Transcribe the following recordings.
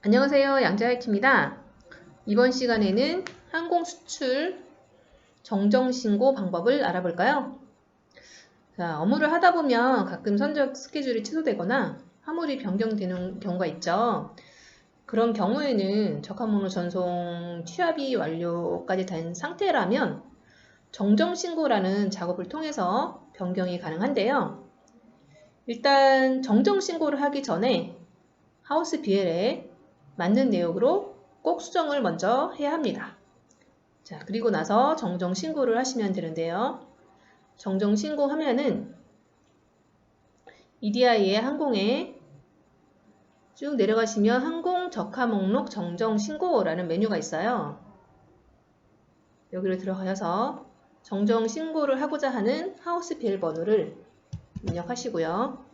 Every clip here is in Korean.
안녕하세요. 양자이트입니다. 이번 시간에는 항공 수출 정정 신고 방법을 알아볼까요? 자, 업무를 하다 보면 가끔 선적 스케줄이 취소되거나 화물이 변경되는 경우가 있죠. 그런 경우에는 적합목록 전송 취합이 완료까지 된 상태라면 정정 신고라는 작업을 통해서 변경이 가능한데요. 일단 정정 신고를 하기 전에 하우스 BL에 맞는 내역으로 꼭 수정을 먼저 해야 합니다. 자, 그리고 나서 정정 신고를 하시면 되는데요. 정정 신고하면은 EDI의 항공에 쭉 내려가시면 항공 적화 목록 정정 신고라는 메뉴가 있어요. 여기를 들어가셔서 정정 신고를 하고자 하는 하우스 BL 번호를 입력하시고요.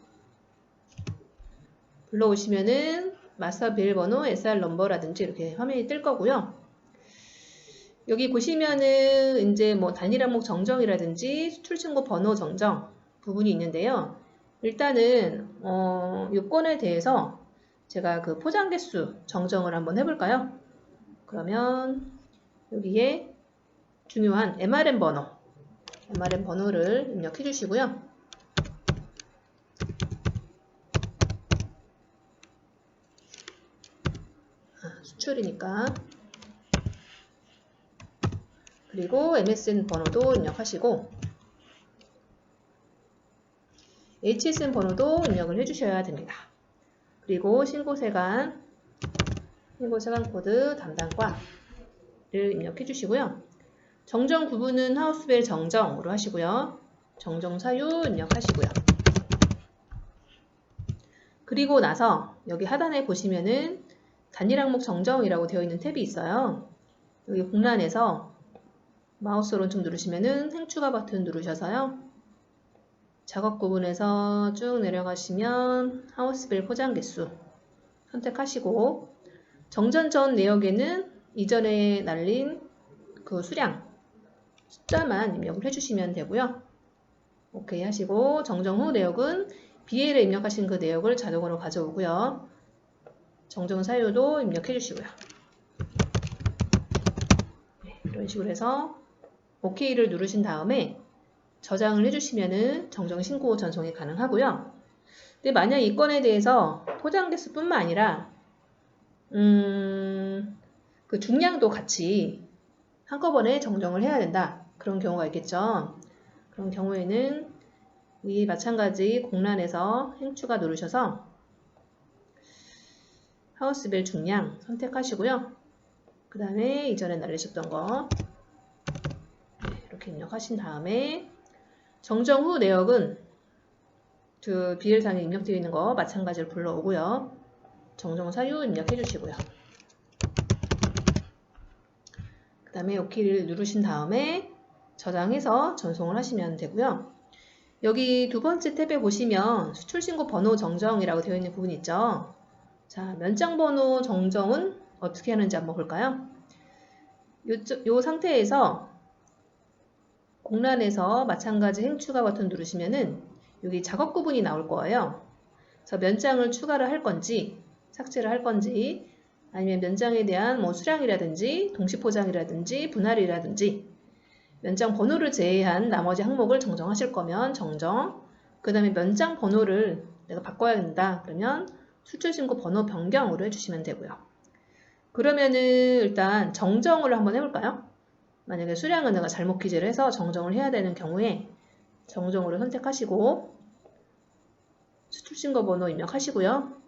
불러오시면은 마스터 비밀번호, SR 넘버라든지 이렇게 화면이 뜰 거고요. 여기 보시면은 이제 뭐 단일 항목 정정이라든지 수출 신고 번호 정정 부분이 있는데요. 일단은 어, 요건에 대해서 제가 그 포장 개수 정정을 한번 해볼까요? 그러면 여기에 중요한 MRM 번호, MRM 번호를 입력해 주시고요. 수출이니까 그리고 MSN 번호도 입력하시고 HSN 번호도 입력을 해주셔야 됩니다. 그리고 신고세관 신고세관 코드 담당과를 입력해 주시고요. 정정 구분은 하우스벨 정정으로 하시고요. 정정 사유 입력하시고요. 그리고 나서 여기 하단에 보시면은 단일 항목 정정이라고 되어 있는 탭이 있어요. 여기 공란에서 마우스 오른쪽 누르시면은 행추가 버튼 누르셔서요. 작업 구분에서 쭉 내려가시면 하우스빌 포장 개수 선택하시고 정전 전 내역에는 이전에 날린 그 수량 숫자만 입력을 해주시면 되고요. 오케이 하시고 정정 후 내역은 BL에 입력하신 그 내역을 자동으로 가져오고요. 정정 사유도 입력해 주시고요. 네, 이런 식으로 해서 OK를 누르신 다음에 저장을 해주시면은 정정 신고 전송이 가능하고요. 근데 만약 이 건에 대해서 포장 개수 뿐만 아니라 음, 그 중량도 같이 한꺼번에 정정을 해야 된다. 그런 경우가 있겠죠. 그런 경우에는 이 마찬가지 공란에서 행추가 누르셔서 하우스벨 중량 선택하시고요. 그 다음에 이전에 날리셨던 거 네, 이렇게 입력하신 다음에 정정 후 내역은 그 비엘상에 입력되어 있는 거 마찬가지로 불러오고요. 정정 사유 입력해 주시고요. 그 다음에 OK를 누르신 다음에 저장해서 전송을 하시면 되고요. 여기 두 번째 탭에 보시면 수출신고 번호 정정이라고 되어 있는 부분이 있죠. 자, 면장 번호 정정은 어떻게 하는지 한번 볼까요? 요, 요 상태에서 공란에서 마찬가지 행추가 버튼 누르시면은 여기 작업 구분이 나올 거예요. 그래서 면장을 추가를 할 건지 삭제를 할 건지 아니면 면장에 대한 뭐 수량이라든지 동시포장이라든지 분할이라든지 면장 번호를 제외한 나머지 항목을 정정하실 거면 정정 그 다음에 면장 번호를 내가 바꿔야 된다 그러면 수출신고 번호 변경으로 해주시면 되고요. 그러면은 일단 정정을 한번 해볼까요? 만약에 수량을 내가 잘못 기재를 해서 정정을 해야 되는 경우에 정정으로 선택하시고 수출신고 번호 입력하시고요.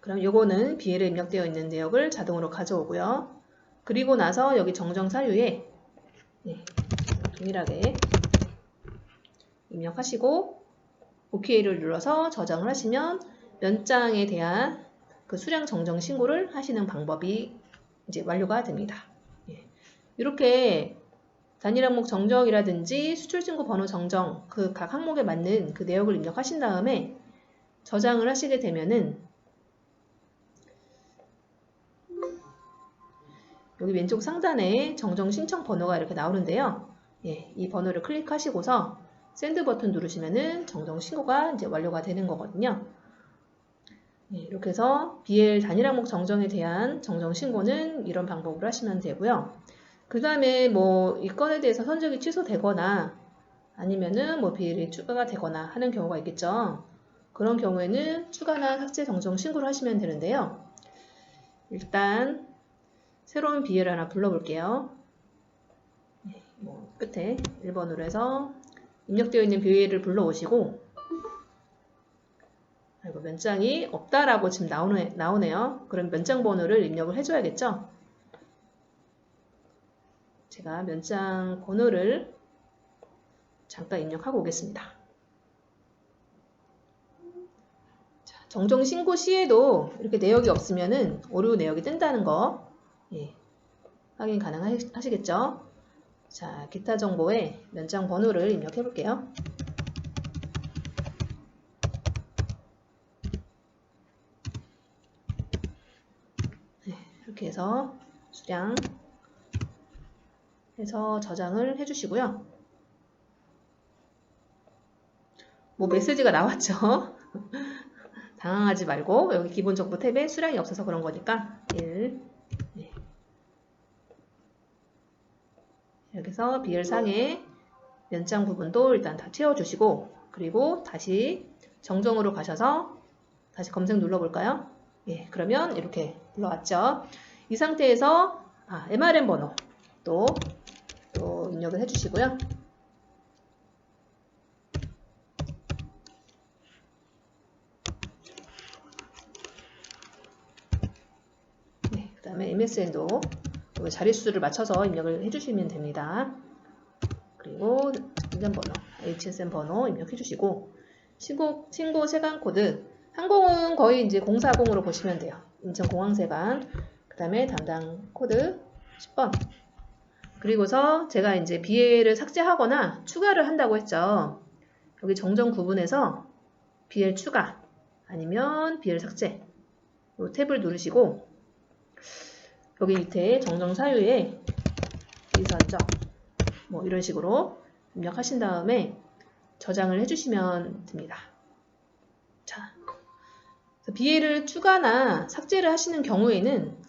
그럼 요거는 BL에 입력되어 있는 내역을 자동으로 가져오고요. 그리고 나서 여기 정정 사유에 네, 동일하게 입력하시고 OK를 눌러서 저장을 하시면 면장에 대한 그 수량 정정 신고를 하시는 방법이 이제 완료가 됩니다. 예. 이렇게 단일 항목 정정이라든지 수출 신고 번호 정정 그 각 항목에 맞는 그 내역을 입력하신 다음에 저장을 하시게 되면은 여기 왼쪽 상단에 정정 신청 번호가 이렇게 나오는데요. 예, 이 번호를 클릭하시고서 샌드 버튼 누르시면은 정정 신고가 이제 완료가 되는 거거든요. 네, 이렇게 해서 BL 단일 항목 정정에 대한 정정 신고는 이런 방법으로 하시면 되고요. 그 다음에 뭐 이 건에 대해서 선적이 취소되거나 아니면은 뭐 BL이 추가가 되거나 하는 경우가 있겠죠. 그런 경우에는 추가나 삭제 정정 신고를 하시면 되는데요. 일단 새로운 BL 하나 불러볼게요. 네, 뭐 끝에 1번으로 해서 입력되어 있는 BL을 불러오시고 아이고 면장이 없다라고 지금 나오네, 나오네요. 그럼 면장 번호를 입력을 해줘야겠죠? 제가 면장 번호를 잠깐 입력하고 오겠습니다. 자, 정정 신고 시에도 이렇게 내역이 없으면은 오류 내역이 뜬다는 거 예, 확인 가능하시겠죠? 자, 기타 정보에 면장 번호를 입력해 볼게요. 네, 이렇게 해서 수량 해서 저장을 해주시고요. 뭐 메시지가 나왔죠? 당황하지 말고 여기 기본 정보 탭에 수량이 없어서 그런 거니까 1 네. 여기서 비열상의 면장 부분도 일단 다 채워주시고 그리고 다시 정정으로 가셔서 다시 검색 눌러볼까요? 예, 그러면 이렇게 불러왔죠. 이 상태에서 아, MRM 번호 또, 또 입력을 해주시고요. 네, 그 다음에 MSN도 자릿수를 맞춰서 입력을 해주시면 됩니다. 그리고 인전번호, HSN 번호 입력해 주시고 신고, 신고 세관 코드 항공은 거의 이제 040으로 보시면 돼요. 인천공항세관 그 다음에 담당 코드 10번 그리고서 제가 이제 BL을 삭제하거나 추가를 한다고 했죠. 여기 정정 구분에서 BL 추가 아니면 BL 삭제 이 탭을 누르시고 여기 밑에 정정 사유에 비선적 뭐 이런 식으로 입력하신 다음에 저장을 해주시면 됩니다. 자, BL을 추가나 삭제를 하시는 경우에는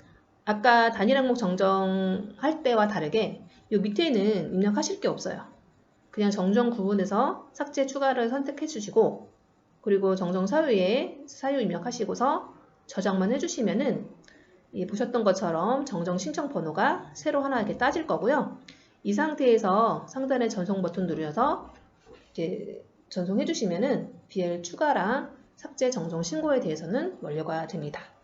아까 단일 항목 정정할 때와 다르게 이 밑에는 입력하실 게 없어요. 그냥 정정 구분에서 삭제 추가를 선택해 주시고 그리고 정정 사유에 사유 입력하시고서 저장만 해주시면은 이 보셨던 것처럼 정정 신청 번호가 새로 하나 이렇게 따질 거고요. 이 상태에서 상단의 전송 버튼 누르셔서 이제 전송해 주시면은 BL 추가랑 삭제 정정 신고에 대해서는 완료가 됩니다.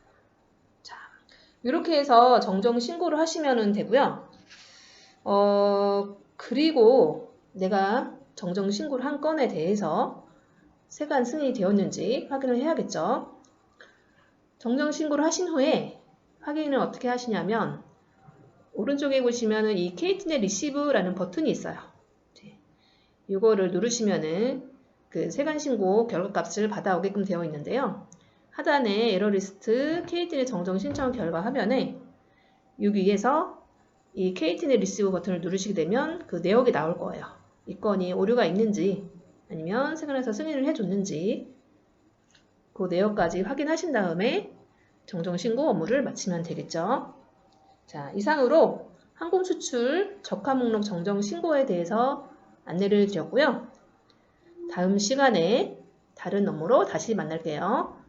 자, 이렇게 해서 정정 신고를 하시면 되고요. 어, 그리고 내가 정정 신고를 한 건에 대해서 세관 승인이 되었는지 확인을 해야겠죠. 정정 신고를 하신 후에 확인을 어떻게 하시냐면 오른쪽에 보시면은 이 KTnet 리시브라는 버튼이 있어요. 이거를 누르시면은 그 세관 신고 결과 값을 받아오게끔 되어 있는데요. 하단에 에러 리스트 KTnet 정정 신청 결과 화면에 여기 위에서 이 KTnet 리시브 버튼을 누르시게 되면 그 내역이 나올 거예요. 이 건이 오류가 있는지 아니면 세관에서 승인을 해줬는지 그 내역까지 확인하신 다음에 정정 신고 업무를 마치면 되겠죠. 자, 이상으로 항공 수출 적합 목록 정정 신고에 대해서 안내를 드렸고요. 다음 시간에 다른 업무로 다시 만날게요.